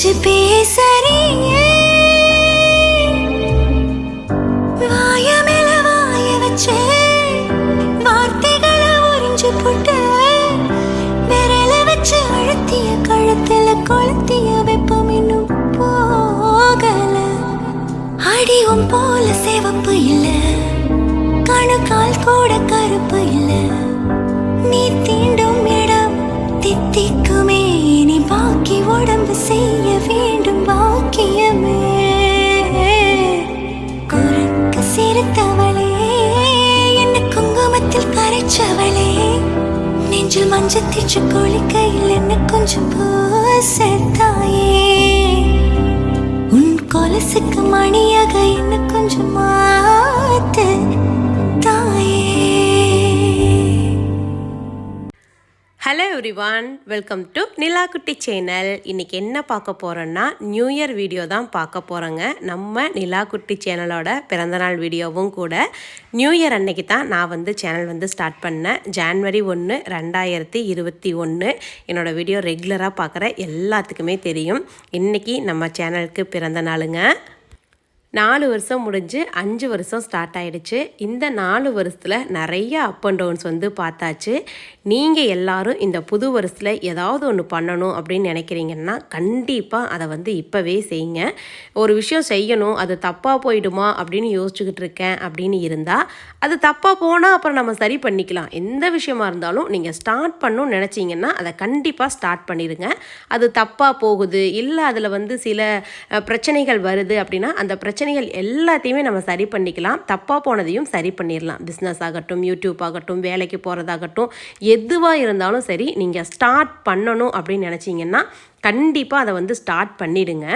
சிரிச்சு பேசறியே வாய மேல வாய வச்சு வார்த்தைகளை உறிஞ்சு போட்டு விரல வச்சு அழுத்திய கழுத்துல கொளுத்திய வெப்பம் இன்னும் போகல அடியும் போல சிவப்பு இல்ல கணுக்கால் கூட கருப்பு இல்ல நீ தீண்ட நெஞ்சில் மஞ்சள் தீச்சு குளிக்கையில் என்ன கொஞ்சம் பூசத்தாயே உன் கொலசுக்கு மணியாக என்ன கொஞ்சம் மாத்து தாயே? Hello everyone welcome to Nilakutti channel இன்றைக்கி என்ன பார்க்க போகிறோன்னா நியூ இயர் வீடியோ தான் பார்க்க போகிறோங்க நம்ம நிலாக்குட்டி சேனலோட பிறந்தநாள் வீடியோவும் கூட நியூ இயர் அன்னைக்கு தான் நான் வந்து சேனல் வந்து ஸ்டார்ட் பண்ணேன். ஜான்வரி ஒன்று ரெண்டாயிரத்தி இருபத்தி ஒன்று என்னோடய வீடியோ ரெகுலராக பார்க்குற எல்லாத்துக்குமே தெரியும். இன்றைக்கி நம்ம சேனலுக்கு பிறந்த நாளுங்க. நாலு வருஷம் முடிஞ்சு அஞ்சு வருஷம் ஸ்டார்ட் ஆயிடுச்சு. இந்த நாலு வருஷத்தில் நிறைய அப் அண்ட் டவுன்ஸ் வந்து பார்த்தாச்சு. நீங்கள் எல்லாரும் இந்த புது வருஷத்தில் ஏதாவது ஒன்று பண்ணணும் அப்படின்னு நினைக்கிறீங்கன்னா கண்டிப்பாக அதை வந்து இப்போவே செய்யுங்க. ஒரு விஷயம் செய்யணும் அது தப்பாக போயிடுமா அப்படின்னு யோசிச்சுக்கிட்டு இருக்கேன் அப்படின்னு இருந்தால் அது தப்பாக போனால் அப்புறம் நம்ம சரி பண்ணிக்கலாம். எந்த விஷயமா இருந்தாலும் நீங்கள் ஸ்டார்ட் பண்ணணும்னு நினச்சிங்கன்னா அதை கண்டிப்பாக ஸ்டார்ட் பண்ணிடுங்க. அது தப்பாக போகுது இல்லை அதில் வந்து சில பிரச்சனைகள் வருது அப்படின்னா அந்த பிரச்சனை பிரச்சனைகள் எல்லாத்தையுமே நம்ம சரி பண்ணிக்கலாம். தப்பாக போனதையும் சரி பண்ணிடலாம் பிஸ்னஸ் ஆகட்டும் யூடியூப் ஆகட்டும் வேலைக்கு போகிறதாகட்டும் எதுவாக இருந்தாலும் சரி நீங்கள் ஸ்டார்ட் பண்ணணும் அப்படின்னு நினச்சிங்கன்னா கண்டிப்பாக அதை வந்து ஸ்டார்ட் பண்ணிடுங்க.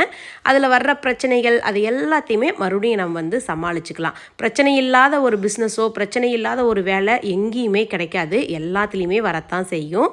அதில் வர்ற பிரச்சனைகள் அது எல்லாத்தையுமே மறுபடியும் நம்ம வந்து சமாளிச்சுக்கலாம். பிரச்சனை இல்லாத ஒரு பிஸ்னஸோ பிரச்சனை இல்லாத ஒரு வேலை எங்கேயுமே கிடைக்காது. எல்லாத்துலேயுமே வரத்தான் செய்யும்.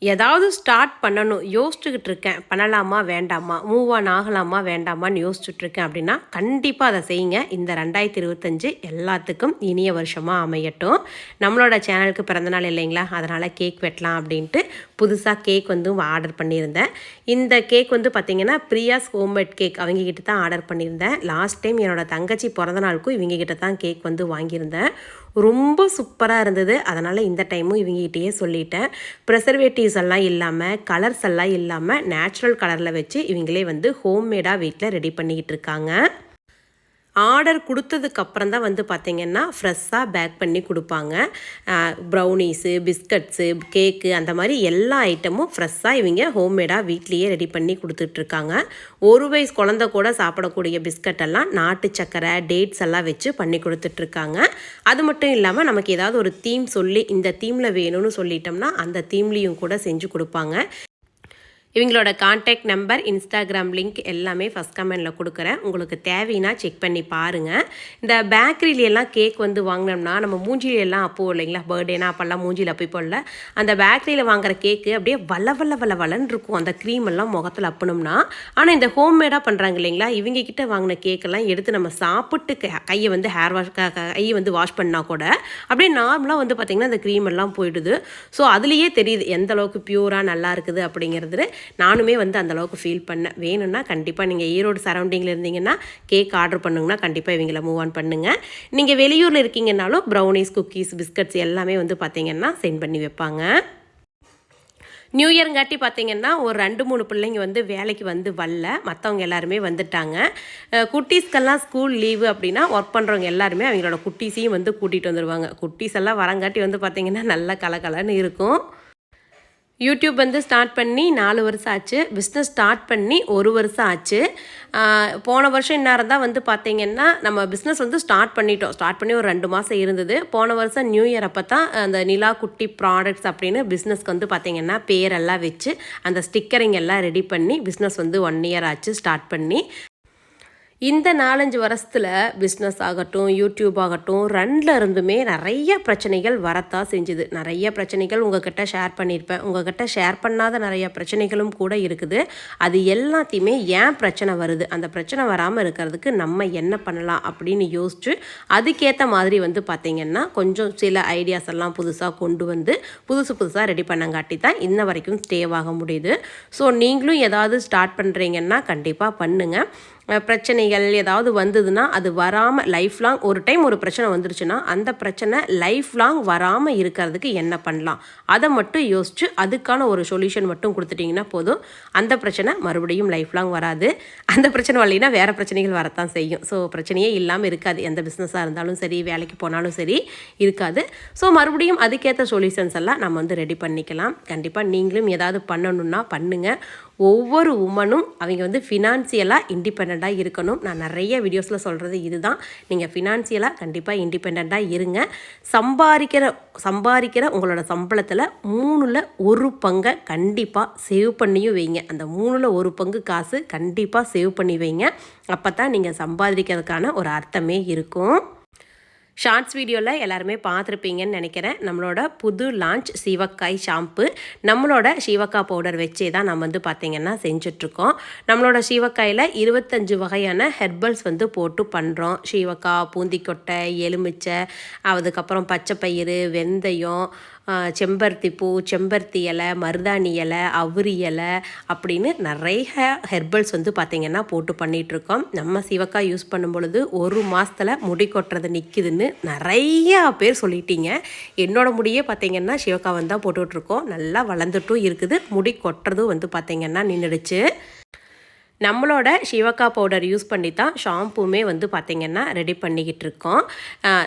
ஏதாவது ஸ்டார்ட் பண்ணணும் யோசிச்சுக்கிட்டு இருக்கேன். பண்ணலாமா வேண்டாமா? மூவ் ஆன் ஆகலாமா வேண்டாமான்னு யோசிச்சுட்டு இருக்கேன் அப்படின்னா கண்டிப்பாக அதை செய்யுங்க. இந்த ரெண்டாயிரத்தி இருபத்தஞ்சு எல்லாத்துக்கும் இனிய வருஷமாக அமையட்டும். நம்மளோட சேனலுக்கு பிறந்தநாள் இல்லைங்களா? அதனால் கேக் வெட்டலாம் அப்படின்ட்டு புதுசாக கேக் வந்து ஆர்டர் பண்ணியிருந்தேன். இந்த கேக் வந்து பார்த்திங்கன்னா பிரியாஸ் ஹோம்மேட் கேக் அவங்ககிட்ட தான் ஆர்டர் பண்ணியிருந்தேன். லாஸ்ட் டைம் என்னோட தங்கச்சி பிறந்தநாளுக்கும் இவங்ககிட்ட தான் கேக் வந்து வாங்கியிருந்தேன். ரொம்ப சூப்பராக இருந்தது. அதனால் இந்த டைமும் இவங்ககிட்டயே சொல்லிட்டேன். ப்ரெசர்வேட்டிவ்ஸ் எல்லாம் இல்லாமல் கலர்ஸ் எல்லாம் இல்லாமல் நேச்சுரல் கலரில் வச்சு இவங்களே வந்து ஹோம்மேடாக வீட்டில் ரெடி பண்ணிக்கிட்டு இருக்காங்க. ஆர்டர் கொடுத்ததுக்கு அப்புறம் தான் வந்து பார்த்திங்கன்னா ஃப்ரெஷ்ஷாக பேக் பண்ணி கொடுப்பாங்க. ப்ரௌனிஸு பிஸ்கட்ஸு கேக்கு அந்த மாதிரி எல்லா ஐட்டமும் ஃப்ரெஷ்ஷாக இவங்க ஹோம்மேடாக வீட்லேயே ரெடி பண்ணி கொடுத்துட்ருக்காங்க. ஒரு வயசு குழந்த கூட சாப்பிடக்கூடிய பிஸ்கட் எல்லாம் நாட்டு சக்கரை டேட்ஸ் எல்லாம் வச்சு பண்ணி கொடுத்துட்ருக்காங்க. அது மட்டும் இல்லாமல் நமக்கு ஏதாவது ஒரு தீம் சொல்லி இந்த தீமில் வேணும்னு சொல்லிட்டோம்னா அந்த தீம்லேயும் கூட செஞ்சு கொடுப்பாங்க. இவங்களோட காண்டாக்ட் நம்பர் இன்ஸ்டாகிராம் லிங்க் எல்லாமே ஃபஸ்ட் கமெண்டில் கொடுக்குறேன். உங்களுக்கு தேவைன்னா செக் பண்ணி பாருங்கள் இந்த பேக்கரியில எல்லாம் கேக் வந்து வாங்கினோம்னா நம்ம மூஞ்சிலெல்லாம் அப்போ இல்லைங்களா? பர்த்டேனா அப்போல்லாம் மூஞ்சியில் அப்போ போடல அந்த பேக்கரியில் வாங்குற கேக்கு அப்படியே வள வள வள வளன்னு இருக்கும். அந்த க்ரீம் எல்லாம் முகத்தில் அப்பணும்னா. ஆனால் இந்த ஹோம்மேடாக பண்ணுறாங்க இல்லைங்களா? இவங்க கிட்ட வாங்கின கேக்கெல்லாம் எடுத்து நம்ம சாப்பிட்டு கையை வந்து ஹேர் வாஷ் கையை வந்து வாஷ் பண்ணால் கூட அப்படியே நார்மலாக வந்து பார்த்திங்கன்னா அந்த க்ரீம் எல்லாம் போயிடுது. ஸோ அதுலேயே தெரியுது எந்த அளவுக்கு பியூராக நல்லா இருக்குது அப்படிங்கிறது நானுமே வந்து அந்த அளவுக்கு ஃபீல் பண்ணேன். வேணும்னா கண்டிப்பாக நீங்கள் ஈரோடு சரௌண்டிங்கில் இருந்தீங்கன்னா கேக் ஆர்டர் பண்ணுங்கன்னா கண்டிப்பாக இவங்கள மூவ் ஆன் பண்ணுங்கள் நீங்கள் வெளியூரில் இருக்கீங்கன்னாலும் ப்ரௌனிஸ் குக்கீஸ் பிஸ்கட்ஸ் எல்லாமே வந்து பார்த்தீங்கன்னா சென்ட் பண்ணி வைப்பாங்க. நியூ இயருங்காட்டி பார்த்தீங்கன்னா ஒரு ரெண்டு மூணு பிள்ளைங்க வந்து வேலைக்கு வந்து வரல. மற்றவங்க எல்லாருமே வந்துட்டாங்க. குட்டீஸ்க்கெல்லாம் ஸ்கூல் லீவு அப்படின்னா ஒர்க் பண்ணுறவங்க எல்லாருமே அவங்களோட குட்டீஸையும் வந்து கூட்டிகிட்டு வந்துடுவாங்க குட்டீஸ் எல்லாம் வரங்காட்டி வந்து பார்த்தீங்கன்னா நல்லா கலகலன்னு இருக்கும். யூடியூப் வந்து ஸ்டார்ட் பண்ணி நாலு வருஷம் ஆச்சு. பிஸ்னஸ் ஸ்டார்ட் பண்ணி ஒரு வருஷம் ஆச்சு. போன வருஷம் இந்நேரம் தான் வந்து பார்த்தீங்கன்னா நம்ம பிஸ்னஸ் வந்து ஸ்டார்ட் பண்ணிட்டோம். ஸ்டார்ட் பண்ணி ஒரு ரெண்டு மாதம் இருந்தது. போன வருஷம் நியூ இயர் அப்போ தான் அந்த நிலா குட்டி ப்ராடக்ட்ஸ் அப்படின்னு பிஸ்னஸ்க்கு வந்து பார்த்தீங்கன்னா பேரெல்லாம் வச்சு அந்த ஸ்டிக்கரிங் எல்லாம் ரெடி பண்ணி பிஸ்னஸ் வந்து ஒன் இயர் ஆச்சு ஸ்டார்ட் பண்ணி. இந்த நாலஞ்சு வருஷத்தில் பிஸ்னஸ் ஆகட்டும் யூடியூப் ஆகட்டும் ரெண்டில் இருந்துமே நிறைய பிரச்சனைகள் வரத்தான் செஞ்சுது. நிறைய பிரச்சனைகள் உங்ககிட்ட ஷேர் பண்ணியிருப்பேன். உங்ககிட்ட ஷேர் பண்ணாத நிறைய பிரச்சனைகளும் கூட இருக்குது. அது எல்லாத்தையுமே ஏன் பிரச்சனை வருது? அந்த பிரச்சனை வராமல் இருக்கிறதுக்கு நம்ம என்ன பண்ணலாம் அப்படின்னு யோசிச்சு அதுக்கேற்ற மாதிரி வந்து பார்த்திங்கன்னா கொஞ்சம் சில ஐடியாஸ் எல்லாம் புதுசாக கொண்டு வந்து புதுசு புதுசாக ரெடி பண்ணங்காட்டி தான் இன்ன வரைக்கும் ஸ்டேவாக முடியுது. ஸோ நீங்களும் ஏதாவது ஸ்டார்ட் பண்ணுறீங்கன்னா கண்டிப்பாக பண்ணுங்கள் பிரச்சனைகள் ஏதாவது வந்ததுன்னா அது வராமல் லைஃப் லாங் ஒரு டைம் ஒரு பிரச்சனை வந்துருச்சுன்னா அந்த பிரச்சனை லைஃப் லாங் வராமல் இருக்கிறதுக்கு என்ன பண்ணலாம்? அதை மட்டும் யோசிச்சு அதுக்கான ஒரு சொல்யூஷன் மட்டும் கொடுத்துட்டிங்கன்னா போதும். அந்த பிரச்சனை மறுபடியும் லைஃப் லாங் வராது. அந்த பிரச்சனை வரலைன்னா வேறு பிரச்சனைகள் வரத்தான் செய்யும். ஸோ பிரச்சனையே இல்லாமல் இருக்காது. எந்த பிஸ்னஸாக இருந்தாலும் சரி வேலைக்கு போனாலும் சரி இருக்காது. ஸோ மறுபடியும் அதுக்கேற்ற சொல்யூஷன்ஸ் எல்லாம் நம்ம வந்து ரெடி பண்ணிக்கலாம். கண்டிப்பாக நீங்களும் ஏதாவது பண்ணணுன்னா பண்ணுங்கள் ஒவ்வொரு உமனும் அவங்க வந்து ஃபினான்சியலாக இண்டிபெண்ட்டாக இருக்கணும். நான் நிறைய வீடியோஸில் சொல்கிறது இதுதான். நீங்கள் ஃபினான்சியலாக கண்டிப்பாக இண்டிபெண்ட்டாக இருங்க. சம்பாதிக்கிற சம்பாதிக்கிற உங்களோட சம்பளத்தில் மூணில் ஒரு பங்கை கண்டிப்பாக சேவ் பண்ணியும் வைங்க. அந்த மூணில் ஒரு பங்கு காசு கண்டிப்பாக சேவ் பண்ணி வைங்க. அப்போ தான் நீங்கள் சம்பாதிக்கிறதுக்கான ஒரு அர்த்தமே இருக்கும். ஷார்ட்ஸ் வீடியோவில் எல்லாருமே பார்த்துருப்பீங்கன்னு நினைக்கிறேன். நம்மளோட புது லான்ச் சீவக்காய் ஷாம்பு நம்மளோட சீவக்காய் பவுடர் வச்சே தான் நம்ம வந்து பார்த்திங்கன்னா செஞ்சிட்ருக்கோம். நம்மளோட சீவக்காயில் இருபத்தஞ்சு வகையான ஹெர்பல்ஸ் வந்து போட்டு பண்ணுறோம் சீவக்காய் பூந்திக்கொட்டை எலுமிச்சை அதுக்கப்புறம் பச்சை பயிறு வெந்தயம் செம்பருத்தி பூ செம்பருத்தி இலை மருதாணி இலை அவுரி இலை அப்படின்னு நிறைய ஹெர்பல்ஸ் வந்து பார்த்திங்கன்னா போட்டு பண்ணிகிட்ருக்கோம் நம்ம சிவக்காய் யூஸ் பண்ணும் பொழுது ஒரு மாதத்தில் முடி கொட்டுறது நிற்கிதுன்னு நிறையா பேர் சொல்லிட்டீங்க. என்னோடய முடியே பார்த்திங்கன்னா சிவக்காய் வந்து தான் போட்டுட்ருக்கோம். நல்லா வளர்ந்துட்டும் இருக்குது. முடி கொட்டுறதும் வந்து பார்த்திங்கன்னா நின்றுடுச்சு. நம்மளோட சிவக்கா பவுடர் யூஸ் பண்ணி தான் ஷாம்புமே வந்து பார்த்திங்கன்னா ரெடி பண்ணிக்கிட்டு இருக்கோம்.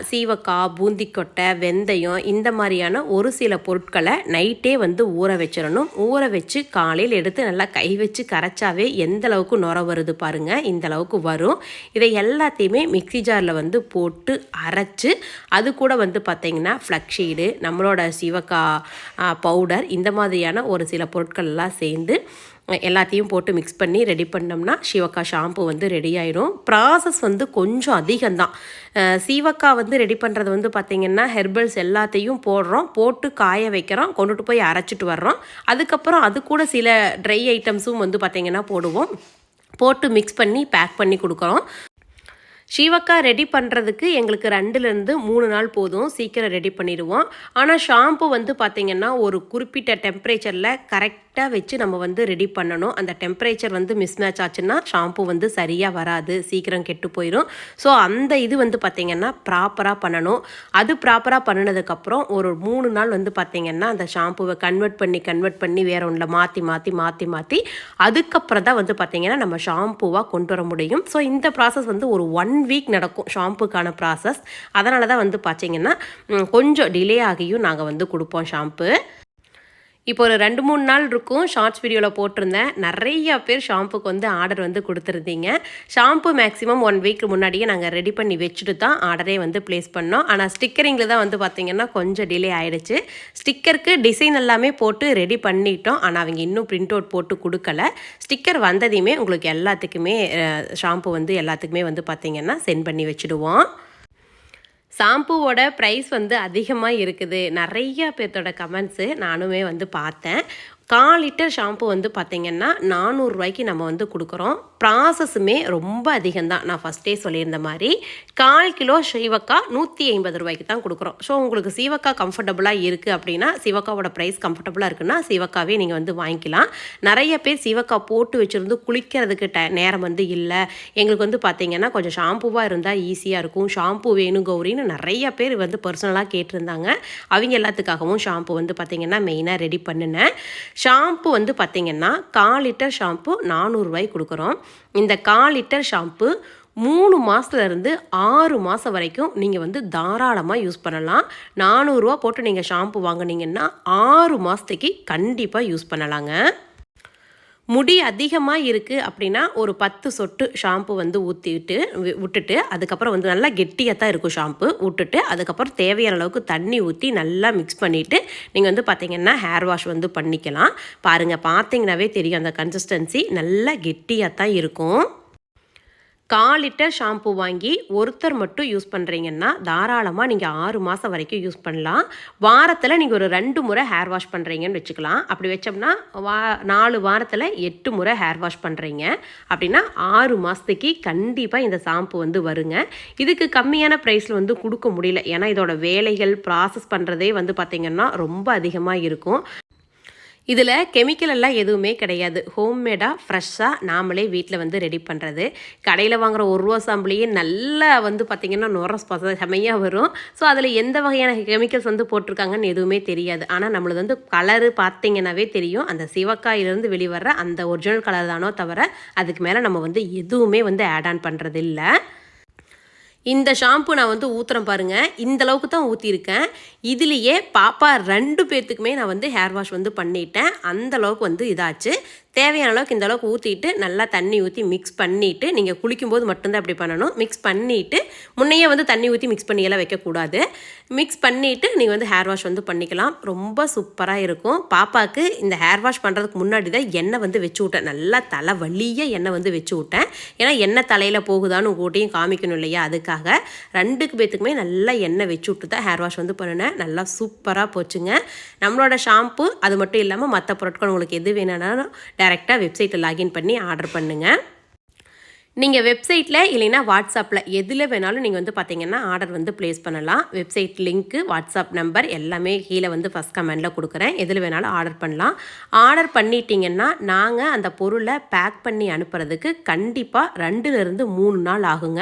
சீவக்காய் பூந்திக்கொட்டை வெந்தயம் இந்த மாதிரியான ஒரு சில பொருட்களை நைட்டே வந்து ஊற வச்சிடணும். ஊற வச்சு காலையில் எடுத்து நல்லா கை வச்சு கரைச்சாவே எந்த அளவுக்கு நுர வருது பாருங்கள் இந்த அளவுக்கு வரும். இதை எல்லாத்தையுமே மிக்ஸி ஜாரில் வந்து போட்டு அரைச்சு அது கூட வந்து பார்த்திங்கன்னா ஃப்ளக்ஷீடு நம்மளோட சிவக்காய் பவுடர் இந்த மாதிரியான ஒரு சில பொருட்கள் எல்லாம் சேர்ந்து எல்லாத்தையும் போட்டு மிக்ஸ் பண்ணி ரெடி பண்ணோம்னா சிவக்காய் ஷாம்பு வந்து ரெடி ஆயிடும் ப்ராசஸ் வந்து கொஞ்சம் அதிகம்தான். அஹ் சீவக்காய் வந்து ரெடி பண்ணுறது வந்து பார்த்திங்கன்னா ஹெர்பல்ஸ் எல்லாத்தையும் போடுறோம். போட்டு காய வைக்கிறோம். கொண்டுட்டு போய் அரைச்சிட்டு வர்றோம். அதுக்கப்புறம் அது கூட சில ட்ரை ஐட்டம்ஸும் வந்து பார்த்திங்கன்னா போடுவோம். போட்டு மிக்ஸ் பண்ணி பேக் பண்ணி கொடுக்குறோம். ஷீவக்கா ரெடி பண்ணுறதுக்கு எங்களுக்கு ரெண்டுலேருந்து மூணு நாள் போதும். சீக்கிரம் ரெடி பண்ணிடுவோம். ஆனால் ஷாம்பு வந்து பார்த்திங்கன்னா ஒரு குறிப்பிட்ட டெம்பரேச்சரில் கரெக்டாக வச்சு நம்ம வந்து ரெடி பண்ணணும். அந்த டெம்பரேச்சர் வந்து மிஸ் மேட்ச் ஆச்சுன்னா ஷாம்பு வந்து சரியாக வராது. சீக்கிரம் கெட்டு போயிடும் ஸோ அந்த இது வந்து பார்த்திங்கன்னா ப்ராப்பராக பண்ணணும். அது ப்ராப்பராக பண்ணினதுக்கப்புறம் ஒரு மூணு நாள் வந்து பார்த்திங்கன்னா அந்த ஷாம்புவை கன்வெர்ட் பண்ணி கன்வெர்ட் பண்ணி வேறு ஒன்றில் மாற்றி மாற்றி மாற்றி மாற்றி அதுக்கப்புறம் தான் வந்து பார்த்திங்கன்னா நம்ம ஷாம்புவாக கொண்டு வர முடியும். ஸோ இந்த ப்ராசஸ் வந்து ஒரு ஒன் வீக் நடக்கும். ஷாம்புக்கான ப்ராசஸ் அதனால தான் வந்து பார்த்தீங்கன்னா கொஞ்சம் டிலே ஆகியும் நாங்கள் வந்து கொடுப்போம் ஷாம்பு இப்போ ஒரு ரெண்டு மூணு நாள் இருக்கும் ஷார்ட்ஸ் வீடியோவில் போட்டிருந்தேன். நிறைய பேர் ஷாம்புக்கு வந்து ஆர்டர் வந்து கொடுத்துருந்தீங்க. ஷாம்பு மேக்ஸிமம் ஒன் வீக் முன்னாடியே நாங்கள் ரெடி பண்ணி வச்சுட்டு தான் ஆர்டரே வந்து ப்ளேஸ் பண்ணோம். ஆனால் ஸ்டிக்கரிங்கில் தான் வந்து பார்த்திங்கன்னா கொஞ்சம் டிலே ஆகிடுச்சு ஸ்டிக்கருக்கு டிசைன் எல்லாமே போட்டு ரெடி பண்ணிட்டோம். ஆனால் அவங்க இன்னும் பிரிண்ட் அவுட் போட்டு கொடுக்கல. ஸ்டிக்கர் வந்ததையுமே உங்களுக்கு எல்லாத்துக்குமே ஷாம்பு வந்து எல்லாத்துக்குமே வந்து பார்த்திங்கன்னா சென்ட் பண்ணி வச்சுடுவோம். ஷாம்புவோட ப்ரைஸ் வந்து அதிகமாக இருக்குது. நிறைய பேர்த்தோட கமெண்ட்ஸு நானுமே வந்து பார்த்தேன். கால் லிட்டர் ஷாம்பு வந்து பார்த்திங்கன்னா நானூறுரூவாய்க்கு நம்ம வந்து கொடுக்குறோம். ப்ராசஸுமே ரொம்ப அதிகம்தான். நான் ஃபஸ்ட்டே சொல்லியிருந்த மாதிரி கால் கிலோ சீவக்காய் நூற்றி ஐம்பது ரூபாய்க்கு தான் கொடுக்குறோம். ஸோ உங்களுக்கு சீவக்காய் கம்ஃபர்டபுளாக இருக்குது அப்படின்னா சீவக்காவோட ப்ரைஸ் கம்ஃபர்டபுளாக இருக்குன்னா சீவக்காவே நீங்கள் வந்து வாங்கிக்கலாம். நிறைய பேர் சீவக்காய் போட்டு வச்சுருந்து குளிக்கிறதுக்கு ட நேரம் வந்து இல்லை. எங்களுக்கு வந்து பார்த்திங்கன்னா கொஞ்சம் ஷாம்புவாக இருந்தால் ஈஸியாக இருக்கும். ஷாம்பு வேணும் கௌரின்னு நிறைய பேர் வந்து பர்சனலாக கேட்டிருந்தாங்க. அவங்க எல்லாத்துக்காகவும் ஷாம்பு வந்து பார்த்திங்கன்னா மெயினாக ரெடி பண்ணினேன். ஷாம்பு வந்து பார்த்திங்கன்னா கால் லிட்டர் ஷாம்பு நானூறுரூவாய்க்கு கொடுக்குறோம். இந்த கால் லிட்டர் ஷாம்பு மூணு மாதத்துலேருந்து ஆறு மாதம் வரைக்கும் நீங்கள் வந்து தாராளமாக யூஸ் பண்ணலாம். நானூறுரூவா போட்டு நீங்கள் ஷாம்பு வாங்குனீங்கன்னா ஆறு மாதத்துக்கு கண்டிப்பாக யூஸ் பண்ணலாங்க. முடி அதிகமாக இருக்குது அப்படின்னா ஒரு பத்து சொட்டு ஷாம்பு வந்து ஊற்றிட்டு விட்டுட்டு அதுக்கப்புறம் வந்து நல்லா கெட்டியாக தான் இருக்கும் ஷாம்பு. விட்டுட்டு அதுக்கப்புறம் தேவையான அளவுக்கு தண்ணி ஊற்றி நல்லா மிக்ஸ் பண்ணிவிட்டு நீங்கள் வந்து பார்த்தீங்கன்னா ஹேர் வாஷ் வந்து பண்ணிக்கலாம். பாருங்கள் பார்த்தீங்கன்னாவே தெரியும் அந்த கன்சிஸ்டன்சி நல்லா கெட்டியாக தான் இருக்கும். கால் லிட்டர் ஷாம்பு வாங்கி ஒருத்தர் மட்டும் யூஸ் பண்ணுறீங்கன்னா தாராளமாக நீங்கள் ஆறு மாதம் வரைக்கும் யூஸ் பண்ணலாம். வாரத்தில் நீங்கள் ஒரு ரெண்டு முறை ஹேர் வாஷ் பண்ணுறீங்கன்னு வச்சுக்கலாம். அப்படி வச்சோம்னா வா நாலு வாரத்தில் எட்டு முறை ஹேர் வாஷ் பண்ணுறீங்க அப்படின்னா ஆறு மாதத்துக்கு கண்டிப்பாக இந்த ஷாம்பு வந்து வருங்க. இதுக்கு கம்மியான ப்ரைஸில் வந்து கொடுக்க முடியல. ஏன்னா இதோட வேலைகள் ப்ராசஸ் பண்ணுறதே வந்து பார்த்திங்கன்னா ரொம்ப அதிகமாக இருக்கும். இதில் கெமிக்கல் எல்லாம் எதுவுமே கிடையாது. ஹோம்மேடாக ஃப்ரெஷ்ஷாக நாமளே வீட்டில் வந்து ரெடி பண்ணுறது கடையில் வாங்குற ஒரு ரூபா சாம்பிளையே நல்லா வந்து பார்த்திங்கன்னா நுர பச செமையாக வரும். ஸோ அதில் எந்த வகையான கெமிக்கல்ஸ் வந்து போட்டிருக்காங்கன்னு எதுவுமே தெரியாது. ஆனால் நம்மளது வந்து கலரு பார்த்திங்கனாவே தெரியும். அந்த சிவக்காயிலிருந்து வெளிவர அந்த ஒரிஜினல் கலர் தானோ தவிர அதுக்கு மேலே நம்ம வந்து எதுவுமே வந்து ஆட் ஆன் பண்ணுறது இல்லை இந்த ஷாம்பு நான் வந்து ஊற்றுறேன் பாருங்கள் இந்த அளவுக்கு தான் ஊற்றிருக்கேன் இதுலேயே பாப்பா ரெண்டு பேர்த்துக்குமே நான் வந்து ஹேர் வாஷ் வந்து பண்ணிட்டேன். அந்தளவுக்கு வந்து இதாச்சு. தேவையான அளவுக்கு இந்த அளவுக்கு ஊற்றிட்டு நல்லா தண்ணி ஊற்றி மிக்ஸ் பண்ணிவிட்டு நீங்கள் குளிக்கும்போது மட்டும்தான் அப்படி பண்ணணும். மிக்ஸ் பண்ணிவிட்டு முன்னையே வந்து தண்ணி ஊற்றி மிக்ஸ் பண்ணியெல்லாம் வைக்கக்கூடாது. மிக்ஸ் பண்ணிவிட்டு நீங்கள் வந்து ஹேர் வாஷ் வந்து பண்ணிக்கலாம். ரொம்ப சூப்பராக இருக்கும். பாப்பாவுக்கு இந்த ஹேர் வாஷ் பண்ணுறதுக்கு முன்னாடி தான் எண்ணெய் வந்து வச்சு விட்டேன். நல்லா தலை வலியாக எண்ணெய் வந்து வச்சு விட்டேன். ஏன்னா எண்ணெய் தலையில் போகுதான்னு கூட்டியும் காமிக்கணும் இல்லையா? அதுக்காக ரெண்டுக்கு பேத்துக்குமே நல்லா எண்ணெய் வச்சு விட்டு தான் ஹேர் வாஷ் வந்து பண்ணினேன். நல்லா சூப்பராக போச்சுங்க. நம்மளோட ஷாம்பு அது மட்டும் இல்லாமல் மற்ற பொருட்கள் உங்களுக்கு எது வேணும்னாலும் டேரெக்டாக வெப்சைட்டில் லாகின் பண்ணி ஆர்டர் பண்ணுங்கள் நீங்கள் வெப்சைட்டில் இல்லைன்னா வாட்ஸ்அப்பில் எதில் வேணாலும் நீங்கள் வந்து பார்த்தீங்கன்னா ஆர்டர் வந்து ப்ளேஸ் பண்ணலாம். வெப்சைட் லிங்க்கு வாட்ஸ்அப் நம்பர் எல்லாமே கீழே வந்து ஃபஸ்ட் கமெண்டில் கொடுக்குறேன். எதில் வேணாலும் ஆர்டர் பண்ணலாம். ஆர்டர் பண்ணிட்டீங்கன்னா நாங்கள் அந்த பொருளை பேக் பண்ணி அனுப்புறதுக்கு கண்டிப்பாக ரெண்டுலேருந்து மூணு நாள் ஆகுங்க.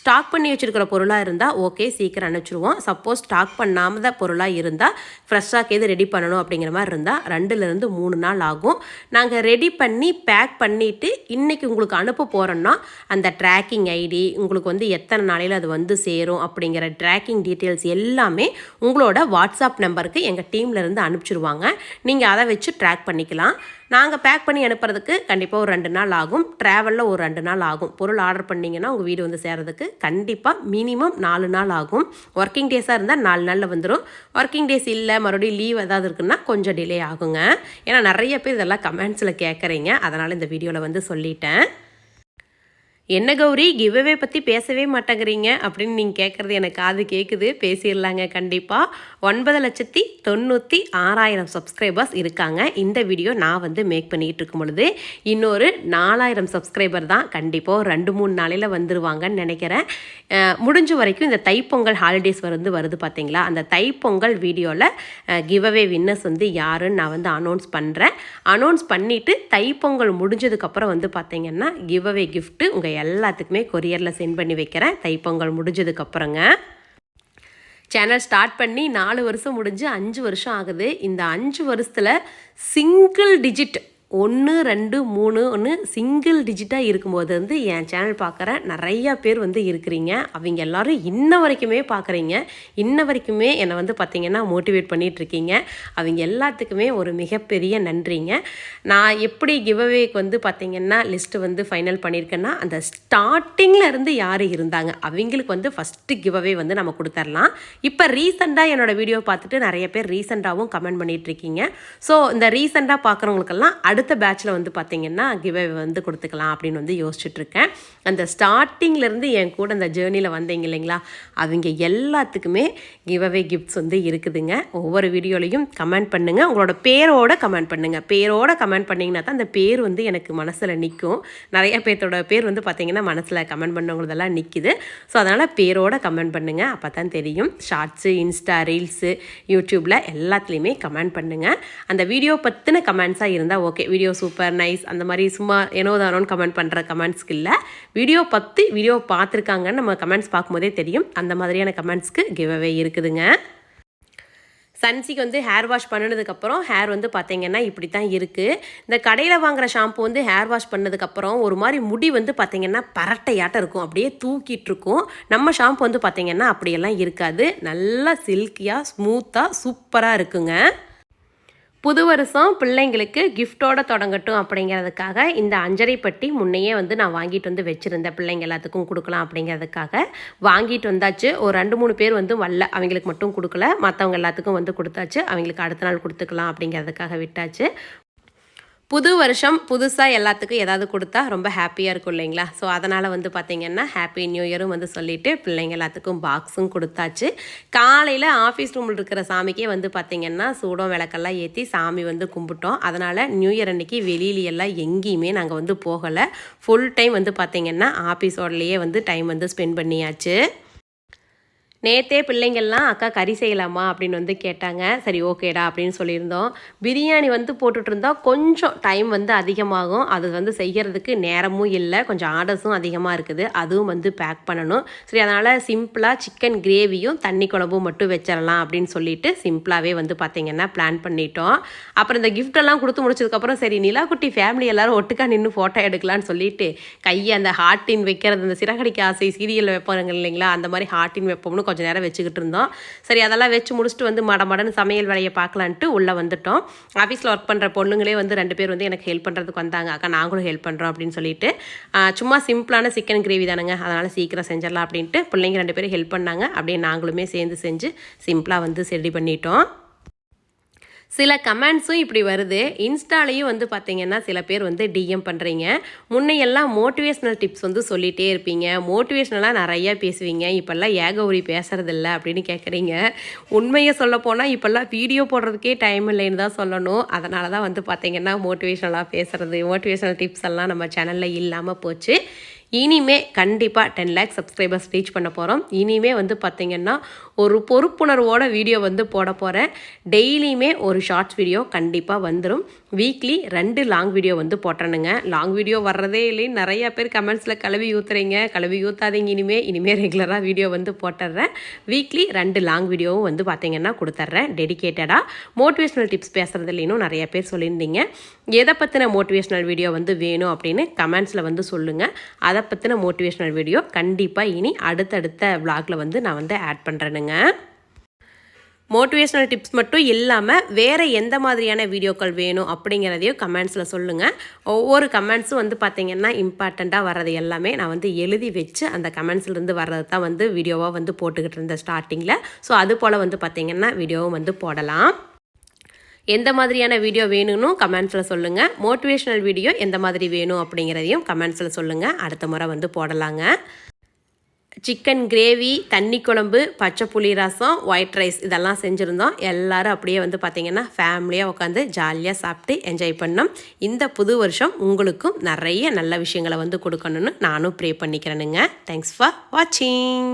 ஸ்டாக் பண்ணி வச்சுருக்கிற பொருளாக இருந்தால் ஓகே சீக்கிரம் அனுப்பிச்சிடுவோம் சப்போஸ் ஸ்டாக் பண்ணாமத பொருளாக இருந்தால் ஃப்ரெஷ்ஷாக எது ரெடி பண்ணணும் அப்படிங்கிற மாதிரி இருந்தால் ரெண்டுலேருந்து மூணு நாள் ஆகும். நாங்கள் ரெடி பண்ணி பேக் பண்ணிவிட்டு இன்றைக்கி உங்களுக்கு அனுப்ப போகிறோன்னா அந்த ட்ராக்கிங் ஐடி உங்களுக்கு வந்து எத்தனை நாளையில் அது வந்து சேரும் அப்படிங்கிற ட்ராக்கிங் டீட்டெயில்ஸ் எல்லாமே உங்களோட வாட்ஸ்அப் நம்பருக்கு எங்கள் டீம்லேருந்து அனுப்பிச்சிருவாங்க. நீங்கள் அதை வச்சு ட்ராக் பண்ணிக்கலாம். நாங்கள் பேக் பண்ணி அனுப்புறதுக்கு கண்டிப்பாக ஒரு ரெண்டு நாள் ஆகும். ட்ராவலில் ஒரு ரெண்டு நாள் ஆகும். பொருள் ஆர்டர் பண்ணிங்கன்னா உங்கள் வீடு வந்து சேர்றதுக்கு கண்டிப்பாக மினிமம் நாலு நாள் ஆகும். ஒர்க்கிங் டேஸாக இருந்தால் நாலு நாளில் வந்துடும் ஒர்க்கிங் டேஸ் இல்லை மறுபடியும் லீவ் ஏதாவது இருக்குன்னா கொஞ்சம் டிலே ஆகுங்க. ஏன்னா நிறைய பேர் இதெல்லாம் கமெண்ட்ஸில் கேட்குறீங்க அதனால் இந்த வீடியோவில் வந்து சொல்லிட்டேன். என்ன கௌரி கிவ்அவே பற்றி பேசவே மாட்டேங்கிறீங்க? அப்படின்னு நீங்கள் கேட்குறது எனக்கு காது கேட்குது பேசிடலாங்க கண்டிப்பாக ஒன்பது லட்சத்தி தொண்ணூற்றி ஆறாயிரம் சப்ஸ்கிரைபர்ஸ் இருக்காங்க. இந்த வீடியோ நான் வந்து மேக் பண்ணிகிட்டு இருக்கும் பொழுது இன்னொரு நாலாயிரம் சப்ஸ்கிரைபர் தான் கண்டிப்பாக ரெண்டு மூணு நாளையில் வந்துருவாங்கன்னு நினைக்கிறேன். முடிஞ்ச வரைக்கும் இந்த தைப்பொங்கல் ஹாலிடேஸ் வந்து வருது பார்த்தீங்களா அந்த தைப்பொங்கல் வீடியோவில் கிவ்அவே வின்னர்ஸ் வந்து யாருன்னு நான் வந்து அனௌன்ஸ் பண்ணுறேன் அனௌன்ஸ் பண்ணிவிட்டு தைப்பொங்கல் முடிஞ்சதுக்கப்புறம் வந்து பார்த்தீங்கன்னா கிவ்அவே கிஃப்ட்டு உங்கள் எல்லாத்துக்குமே கொரியரில் சென்ட் பண்ணி வைக்கிறேன். தைப்பொங்கல் முடிஞ்சதுக்கப்புறங்க. சேனல் ஸ்டார்ட் பண்ணி நாலு வருஷம் முடிஞ்சு அஞ்சு வருஷம் ஆகுது. இந்த அஞ்சு வருஷத்தில் சிங்கிள் டிஜிட் ஒன்று ரெண்டு மூணு ஒன்று சிங்கிள் டிஜிட்டாக இருக்கும்போது வந்து என் சேனல் பார்க்குற நிறையா பேர் வந்து இருக்கிறீங்க. அவங்க எல்லாரும் இன்ன வரைக்குமே பார்க்குறீங்க. இன்ன வரைக்குமே என்னை வந்து பார்த்திங்கன்னா மோட்டிவேட் பண்ணிகிட்ருக்கீங்க அவங்க எல்லாத்துக்குமே ஒரு மிகப்பெரிய நன்றிங்க. நான் எப்படி கிவ்அவேக்கு வந்து பார்த்திங்கன்னா லிஸ்ட்டு வந்து ஃபைனல் பண்ணியிருக்கேன்னா அந்த ஸ்டார்டிங்கில் இருந்து யார் இருந்தாங்க அவங்களுக்கு வந்து ஃபஸ்ட்டு கிவ்அவே வந்து நம்ம கொடுத்துர்லாம். இப்போ ரீசெண்டாக என்னோட வீடியோ பார்த்துட்டு நிறைய பேர் ரீசெண்டாகவும் கமெண்ட் பண்ணிகிட்ருக்கீங்க இருக்கீங்க ஸோ இந்த ரீசெண்டாக பார்க்குறவங்களுக்கெல்லாம் அடுத்த அடுத்த பேட்ச்சில் வந்து பார்த்தீங்கன்னா கிவ்அவே வந்து கொடுத்துக்கலாம் அப்படின்னு வந்து யோசிச்சுட்ருக்கேன். அந்த ஸ்டார்டிங்லேருந்து என் கூட அந்த ஜேர்னியில் வந்தீங்க இல்லைங்களா? அவங்க எல்லாத்துக்குமே கிவ்அவே கிஃப்ட்ஸ் வந்து இருக்குதுங்க. ஒவ்வொரு வீடியோலையும் கமெண்ட் பண்ணுங்கள் உங்களோட பேரோட கமெண்ட் பண்ணுங்கள் பேரோட கமெண்ட் பண்ணிங்கன்னா தான் அந்த பேர் வந்து எனக்கு மனசில் நிற்கும் நிறைய பேர்த்தோட பேர் வந்து பார்த்தீங்கன்னா மனசில் கமெண்ட் பண்ணவங்களதெல்லாம் நிற்கிது ஸோ அதனால் பேரோட கமெண்ட் பண்ணுங்கள் அப்போ தான் தெரியும். ஷார்ட்ஸு இன்ஸ்டா ரீல்ஸு யூடியூப்பில் எல்லாத்துலேயுமே கமெண்ட் பண்ணுங்கள் அந்த வீடியோ பற்றின கமெண்ட்ஸாக இருந்தால் ஓகே வீடியோ சூப்பர் நைஸ் அந்த மாதிரி சும்மா ஏனோ தானோன்னு கமெண்ட் பண்ணுற கமெண்ட்ஸ்க்கு இல்லை. வீடியோ பற்றி வீடியோ பார்த்துருக்காங்கன்னு நம்ம கமெண்ட்ஸ் பார்க்கும்போதே தெரியும். அந்த மாதிரியான கமெண்ட்ஸ்க்கு கிவ் அவே இருக்குதுங்க. சன்சிக்கு வந்து ஹேர் வாஷ் பண்ணதுக்கப்புறம் ஹேர் வந்து பார்த்தீங்கன்னா இப்படி தான் இருக்குது இந்த கடையில் வாங்குகிற ஷாம்பு வந்து ஹேர் வாஷ் பண்ணதுக்கப்புறம் ஒரு மாதிரி முடி வந்து பார்த்திங்கன்னா பரட்டையாட்டம் இருக்கும். அப்படியே தூக்கிட்டு இருக்கும். நம்ம ஷாம்பு வந்து பார்த்திங்கன்னா அப்படியெல்லாம் இருக்காது. நல்லா சில்கியாக ஸ்மூத்தாக சூப்பராக இருக்குங்க. புது வருஷம் பிள்ளைங்களுக்கு கிஃப்டோட தொடங்கட்டும் அப்படிங்கிறதுக்காக இந்த அஞ்சரை பட்டி முன்னையே வந்து நான் வாங்கிட்டு வந்து வச்சுருந்தேன். பிள்ளைங்க எல்லாத்துக்கும் கொடுக்கலாம் அப்படிங்கிறதுக்காக வாங்கிட்டு வந்தாச்சு. ஒரு ரெண்டு மூணு பேர் வந்து வரல. அவங்களுக்கு மட்டும் கொடுக்கல. மற்றவங்க எல்லாத்துக்கும் வந்து கொடுத்தாச்சு. அவங்களுக்கு அடுத்த நாள் கொடுத்துக்கலாம் அப்படிங்கிறதுக்காக விட்டாச்சு. புது வருஷம் புதுசாக எல்லாத்துக்கும் ஏதாவது கொடுத்தா ரொம்ப ஹாப்பியாக இருக்கும் இல்லைங்களா? ஸோ அதனால் வந்து பார்த்திங்கன்னா ஹாப்பி நியூ இயரும் வந்து சொல்லிவிட்டு பிள்ளைங்க எல்லாத்துக்கும் பாக்ஸும் கொடுத்தாச்சு. காலையில் ஆஃபீஸ் ரூமில் இருக்கிற சாமிக்கே வந்து பார்த்திங்கன்னா சூடம் விளக்கெல்லாம் ஏற்றி சாமி வந்து கும்பிட்டோம். அதனால் நியூ இயர் அன்னைக்கு வெளியிலையெல்லாம் எங்கேயுமே நாங்கள் வந்து போகலை. ஃபுல் டைம் வந்து பார்த்திங்கன்னா ஆஃபீஸோடலேயே வந்து டைம் வந்து ஸ்பெண்ட் பண்ணியாச்சு. நேத்தே பிள்ளைங்கள்லாம் அக்கா கறி செய்யலாமா? அப்படின்னு வந்து கேட்டாங்க. சரி ஓகேடா அப்படின்னு சொல்லியிருந்தோம். பிரியாணி வந்து போட்டுட்டு இருந்தால் கொஞ்சம் டைம் வந்து அதிகமாகும். அது வந்து செய்கிறதுக்கு நேரமும் இல்லை. கொஞ்சம் ஆர்டர்ஸும் அதிகமாக இருக்குது. அதுவும் வந்து பேக் பண்ணணும். சரி அதனால் சிம்பிளாக சிக்கன் கிரேவியும் தண்ணி குழம்பும் மட்டும் வச்சிடலாம் அப்படின்னு சொல்லிட்டு சிம்பிளாகவே வந்து பார்த்திங்கன்னா பிளான் பண்ணிட்டோம். அப்புறம் இந்த கிஃப்டெல்லாம் கொடுத்து முடிச்சதுக்கப்புறம் சரி நிலாக்குட்டி ஃபேமிலி எல்லாரும் ஒட்டுக்கா நின்று ஃபோட்டோ எடுக்கலாம்னு சொல்லிட்டு கையை அந்த ஹார்ட்டின் வைக்கிறது அந்த சிறகடிக்க ஆசை சீரியல் வைப்பாங்க இல்லைங்களா? அந்த மாதிரி ஹார்ட்டின் வைப்போம்னு கொஞ்சம் நேரம் வச்சுக்கிட்டு இருந்தோம். சரி அதெல்லாம் வச்சு முடிச்சுட்டு வந்து மட மடன்னு சமையல் வேலையை பார்க்கலான்ட்டு உள்ளே வந்துட்டோம். ஆஃபீஸில் ஒர்க் பண்ணுற பொண்ணுங்களே வந்து ரெண்டு பேர் வந்து எனக்கு ஹெல்ப் பண்ணுறதுக்கு வந்தாங்க. அக்கா நாங்களும் ஹெல்ப் பண்ணுறோம் அப்படின்னு சொல்லிட்டு. சும்மா சிம்பிளான சிக்கன் கிரேவி தானுங்க. அதனால் சீக்கிரம் செஞ்சிடலாம் அப்படின்ட்டு பிள்ளைங்க ரெண்டு பேரும் ஹெல்ப் பண்ணாங்க. அப்படியே நாங்களுமே சேர்ந்து செஞ்சு சிம்பிளாக வந்து ரெடி பண்ணிட்டோம். சில கமெண்ட்ஸும் இப்படி வருது. இன்ஸ்டாலையும் வந்து பார்த்தீங்கன்னா சில பேர் வந்து டிஎம் பண்ணுறீங்க முன்னையெல்லாம் மோட்டிவேஷ்னல் டிப்ஸ் வந்து சொல்லிகிட்டே இருப்பீங்க. மோட்டிவேஷ்னலாக நிறையா பேசுவீங்க. இப்போல்லாம் ஏகௌரி பேசுறதில்ல அப்படின்னு கேட்குறீங்க உண்மையை சொல்ல போனால் இப்போல்லாம் வீடியோ போடுறதுக்கே டைம் இல்லைன்னு தான் சொல்லணும். அதனால தான் வந்து பார்த்தீங்கன்னா மோட்டிவேஷ்னலாக பேசுகிறது மோட்டிவேஷ்னல் டிப்ஸ் எல்லாம் நம்ம சேனலில் இல்லாமல் போச்சு. இனிமே கண்டிப்பாக டென் லேக் சப்ஸ்கிரைபர்ஸ் ரீச் பண்ண போகிறோம் இனிமே வந்து பார்த்திங்கன்னா ஒரு பொறுப்புணர்வோட வீடியோ வந்து போட போகிறேன் டெய்லியுமே ஒரு ஷார்ட்ஸ் வீடியோ கண்டிப்பாக வந்துடும் வீக்லி ரெண்டு லாங் வீடியோ வந்து போட்டுறணுங்க. லாங் வீடியோ வர்றதே இல்லைன்னு நிறையா பேர் கமெண்ட்ஸில் கழுவி ஊற்றுறீங்க கழுவி ஊற்றாதீங்க இனிமே இனிமேல் ரெகுலராக வீடியோ வந்து போட்டுடுறேன் வீக்லி ரெண்டு லாங் வீடியோவும் வந்து பார்த்திங்கன்னா கொடுத்துட்றேன் டெடிகேட்டடாக மோட்டிவேஷ்னல் டிப்ஸ் பேசுகிறது இல்லைன்னு நிறைய பேர் சொல்லியிருந்தீங்க. எதை பற்றின மோட்டிவேஷ்னல் வீடியோ வந்து வேணும் அப்படின்னு கமெண்ட்ஸில் வந்து சொல்லுங்கள் அதை பற்றின மோட்டிவேஷ்னல் வீடியோ கண்டிப்பாக இனி அடுத்தடுத்த விளாகில் வந்து நான் வந்து ஆட் பண்ணுறேனுங்க மோட்டிவேஷ்னல் டிப்ஸ் மட்டும் இல்லாமல் வேறு எந்த மாதிரியான வீடியோக்கள் வேணும் அப்படிங்கிறதையும் கமெண்ட்ஸில் சொல்லுங்கள் ஒவ்வொரு கமெண்ட்ஸும் வந்து பார்த்திங்கன்னா இம்பார்ட்டண்ட்டாக வர்றது எல்லாமே நான் வந்து எழுதி வச்சு அந்த கமெண்ட்ஸ்லேருந்து வர்றது தான் வந்து வீடியோவாக வந்து போட்டுக்கிட்டு இருந்தேன் ஸ்டார்டிங்கில் ஸோ அது போல் வந்து பார்த்திங்கன்னா வீடியோவும் வந்து போடலாம். எந்த மாதிரியான வீடியோ வேணும்னு கமெண்ட்ஸில் சொல்லுங்கள் மோட்டிவேஷ்னல் வீடியோ எந்த மாதிரி வேணும் அப்படிங்கிறதையும் கமெண்ட்ஸில் சொல்லுங்கள் அடுத்த முறை வந்து போடலாங்க. சிக்கன் கிரேவி தண்ணி குழம்பு பச்சை புளி ரசம் ஒயிட் ரைஸ் இதெல்லாம் செஞ்சுருந்தோம். எல்லோரும் அப்படியே வந்து பார்த்திங்கன்னா ஃபேமிலியாக உட்காந்து ஜாலியாக சாப்பிட்டு என்ஜாய் பண்ணோம். இந்த புது வருஷம் உங்களுக்கும் நிறைய நல்ல விஷயங்களை வந்து கொடுக்கணும்னு நானும் ப்ரே பண்ணிக்கிறேனுங்க. தேங்க்ஸ் ஃபார் வாட்சிங்